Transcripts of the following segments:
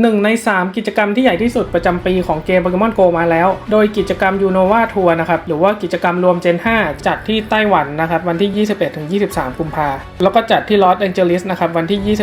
หนึ่งใน 3 กิจกรรมที่ใหญ่ที่สุดประจำปีของเกม Pokemon Go มาแล้ว โดยกิจกรรม Unova Tour นะครับ หรือว่ากิจกรรมรวม Gen 5จัดที่ไต้หวันนะครับ วันที่ 21-23 กุมภาแล้วก็จัดที่ลอสแองเจลิสนะครับ วันที่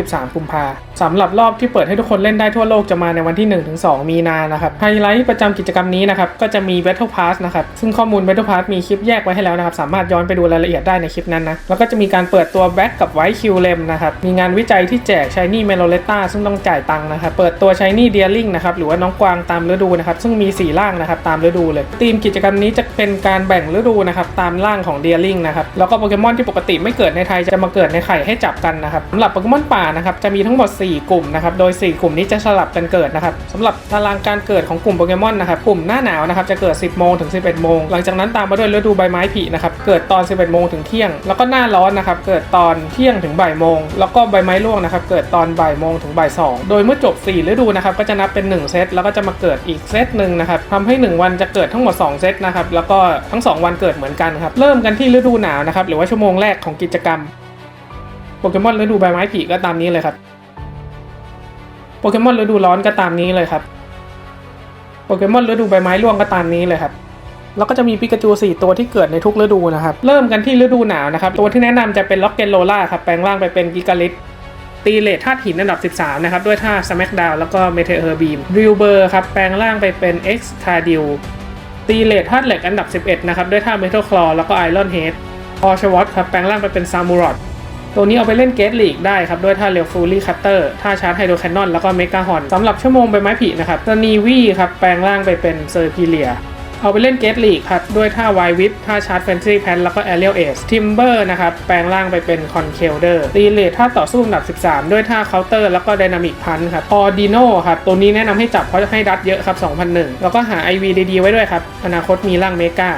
21-23 กุมภาสำหรับรอบที่เปิดให้ทุกคนเล่นได้ทั่วโลกจะมาในวันที่ 1-2 มีนานะครับ ไฮไลท์ประจำกิจกรรมนี้นะครับ ก็จะมี Battle Pass นะครับ ซึ่งข้อมูล Battle Pass มีคลิปแยกไว้ให้แล้วนะครับ สามารถย้อนไปดูรายละเอียดได้ในคลิปนั้นนะ แล้วก็จะมีการเปิดตัว Back กับ White Q Lem นะครับ มีงานวิจัยที่แจก Shiny m e l o l e t t a ซึ่งต้องจ่ายตังค์นะครับเปิดตัว Shiny d e a r i n g นะครับหรือว่าน้องกวางตามฤดูนะครับซึ่งมี 4 ร่างนะครับตามฤดูเลยธีมกิจกรรมนี้จะเป็นการแบ่งฤดูนะครับตามร่างของ d e a r i n g นะครับแล้วก็โปเกมอนที่ปกติไม่เกิดในไทยจะมาเกิดในไข่ให้จับกันนะครับสำหรับโปเกมอนป่านะครับจะมีทั้งหมด 4 กลุ่มนะครับโดย 4 กลุ่มนี้จะสลับกันเกิดนะครับสำหรับตารางการเกิดของกลุ่มโปเกมอนนะครับกลุ่มหน้าหนาวนะครับจะเกิด 10โมงถึง 11โมงหลังจากนั้นตามมาด้วยฤดูใบไม้ผลินะครับเกิดตอน 11โมงถึงเที่ยง แล้วก็หน้าร้อนนะครับเกิดตอนเที่ยงถึงบ่ายโมงแล้วก็ใบไม้ร่วงนะครับเกิดตอนบ่ายโมงถึงบ่ายสองโดยเมื่อจบ 4 ฤดูนะครับก็จะนับเป็น 1 เซตแล้วก็จะมาเกิดอีกเซตหนึ่งนะครับทำให้ 1 วันจะเกิดทั้งหมด 2 เซตนะครับแล้วก็ทั้ง 2 วันเกิดเหมือนกันครับเริ่มกันที่ฤดูหนาวนะครับหรือว่าชั่วโมงแรกของกิจกรรมโปเกมอนฤดูใบไม้ผลิก็ตามนี้เลยครับโปเกมอนฤดูร้อนก็ตามนี้เลยครับโปเกมอนฤดูใบไม้ร่วงก็ตามนี้เลยครับแล้วก็จะมีปิกาจู 4 ตัวที่เกิดในทุกฤดูนะครับ เริ่มกันที่ฤดูหนาวนะครับ ตัวที่แนะนำจะเป็นล็อกเกนโลล่าครับ แปลงร่างไปเป็นกิกาลิส ตีเลทธาตุหินอันดับ 13 นะครับ ด้วยท่า Smackdown แล้วก็ Meteor Beam ริวเบอร์ครับ แปลงร่างไปเป็น X c a r d i l ตีเลทธาตุเหล็กอันดับ 11 นะครับ ด้วยท่า Metal Claw แล้วก็ Iron Head พอชวอตครับ แปลงร่างไปเป็น Samurott ตัวนี้เอาไปเล่นเกตลีกได้ครับ ด้วยท่าเร็วฟูลี่คัตเตอร์ท่าชาร์จไฮโดรแคนนอนแล้วก็เมกาฮอนสำหรับชั่วโมงใบไม้ผลินะครับตัวนีวี่ครับแปลงร่างไปเป็นเซอร์พีเลีย เอาไปเล่นเกตลีกครับ ด้วยท่าไววิปท่าชาร์จแฟนซีแพนแล้วก็แอเรียลเอสทิมเบอร์นะครับ แปลงร่างไปเป็นคอนเคลเดอร์ตีเลทท่าต่อสู้อันดับ 13 ด้วยท่าเคาน์เตอร์แล้วก็ไดนามิกพันครับออดิโนครับ ตัวนี้แนะนำให้จับเพราะจะให้ดัดเยอะครับ2001 แล้วก็หา IV ดีๆไว้ด้วยครับ อนาคตมีร่างเมกา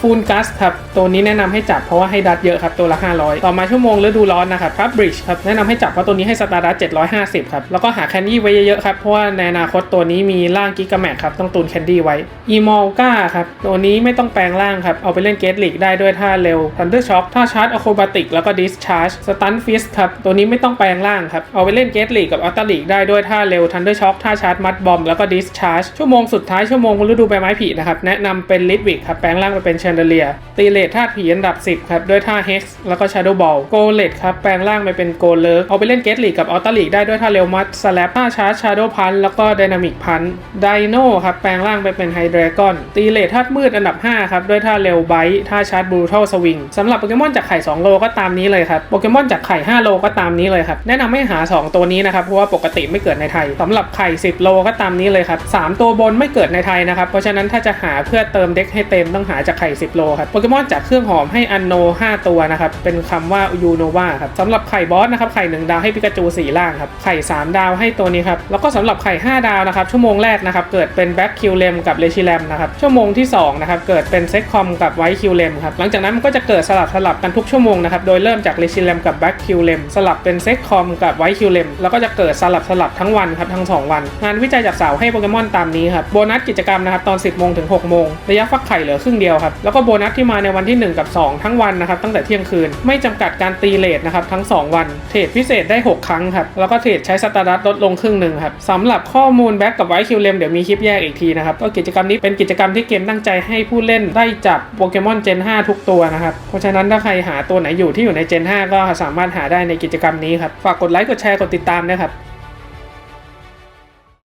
ฟูลกัสครับ ตัวนี้แนะนำให้จับเพราะว่าให้ดัดเยอะครับ ตัวละ 500 ต่อมาชั่วโมงฤดูร้อนนะครับพับบริดจ์ครับ แนะนำให้จับเพราะตัวนี้ให้สตาร์ดัต750 ครับ แล้วก็หาแคนดี้ไว้เยอะๆครับ เพราะว่าในอนาคตตัวนี้มีร่างกิกาแมกครับ ต้องตุนแคนดี้ไว้อีมอลกาครับ ตัวนี้ไม่ต้องแปลงร่างครับ เอาไปเล่นเกตลิกได้ด้วยท่าเร็วทันเดอร์ช็อคท่าชาร์จอะโคบาติกแล้วก็ดิสชาร์จสตันฟิสครับ ตัวนี้ไม่ต้องแปลงร่างครับ เอาไปเล่นเกตลิกกับอัลตาลิกได้ด้วยท่าเร็วทันเดอร์ช็อคท่าชาร์จมัดบอมแล้วก็ดิสชาร์จชั่วโมงสุดท้ายชั่วโมงฤดูใบไม้ผลินะครับแนะนำเป็นลิดวิกครับแปลงร่างไปเป็นแชนเดเลียตีเลทธาตุผีอันดับ 10 ครับ ด้วยท่า Hex แล้วก็ Shadow Ball โกเลตครับ แปลงร่างไปเป็นโกเลิร์เอาไปเล่นเกตลีกกับออตาลีกได้ด้วยท่าเร็วมัดสแลปท่าชาร์จ Shadow Punch แล้วก็ Dynamic Punch ไดโน่ครับ แปลงร่างไปเป็นไฮดรากอนตีเลทธาตุมืดอันดับ 5 ครับ ด้วยท่าเร็วไบท์ท่าชาร์จบูทัลสวิงสำหรับโปเกมอนจากไข่ 2 โลก็ตามนี้เลยครับโปเกมอนจากไข่ 5 โลก็ตามนี้เลยครับแนะนำให้หา 2 ตัวนี้นะครับเพราะว่าปกติไม่เกิดในไทยสำหรับไข่ 10 โลก็ตามนี้เลยครับสามตัวบนไม่เกิดในไทยนะครับเพราะฉะนั้นถ้าจะหาเพื่อเติมเด็กให้เต็มต้องหาจากไข่10โลครับ โปเกมอนจากเครื่องหอมให้อันโน 5 ตัวนะครับ เป็นคำว่ายูโนวาครับสำหรับไข่บอสนะครับ ไข่ 1 ดาวให้ปิกาจู4ล่างครับ ไข่ 3 ดาวให้ตัวนี้ครับ แล้วก็สำหรับไข่ 5 ดาวนะครับ ชั่วโมงแรกนะครับ เกิดเป็นแบ็คคิวเลมกับเลชิเลมนะครับ ชั่วโมงที่2นะครับ เกิดเป็นเซ็กคอมกับไวท์คิวเลมครับ หลังจากนั้นมันก็จะเกิดสลับสลับกันทุกชั่วโมงนะครับ โดยเริ่มจากเลชิเลมกับแบ็คคิวเลมสลับเป็นเซ็กคอมกับไวท์คิวเลมแล้วก็จะเกิดสลับสลับทั้งวันครับทั้ง 2 วัน งานวิจัยจากสาวให้โปเกมอนตามนี้ครับโบนัสกิจกรรมนะครับตอน 10โมงถึง6โมงระยะฟักไข่เหลือครึ่งเดียวครับแแล้วก็โบนัสที่มาในวันที่ 1 กับ 2 ทั้งวันนะครับตั้งแต่เที่ยงคืนไม่จำกัดการตีเลทนะครับทั้ง 2 วัน เทรดพิเศษได้ 6 ครั้งครับแล้วก็เทรดใช้สตาร์ดัตลดลงครึ่งหนึ่งครับสำหรับข้อมูลแบ็กกับไวท์คิวเลมเดี๋ยวมีคลิปแยกอีกทีนะครับก็กิจกรรมนี้เป็นกิจกรรมที่เกมตั้งใจให้ผู้เล่นได้จับโปเกมอนเจน 5 ทุกตัวนะครับเพราะฉะนั้นถ้าใครหาตัวไหนอยู่ที่อยู่ในเจน 5 ก็สามารถหาได้ในกิจกรรมนี้ครับฝากกดไลค์กดแชร์กดติดตามนะครับ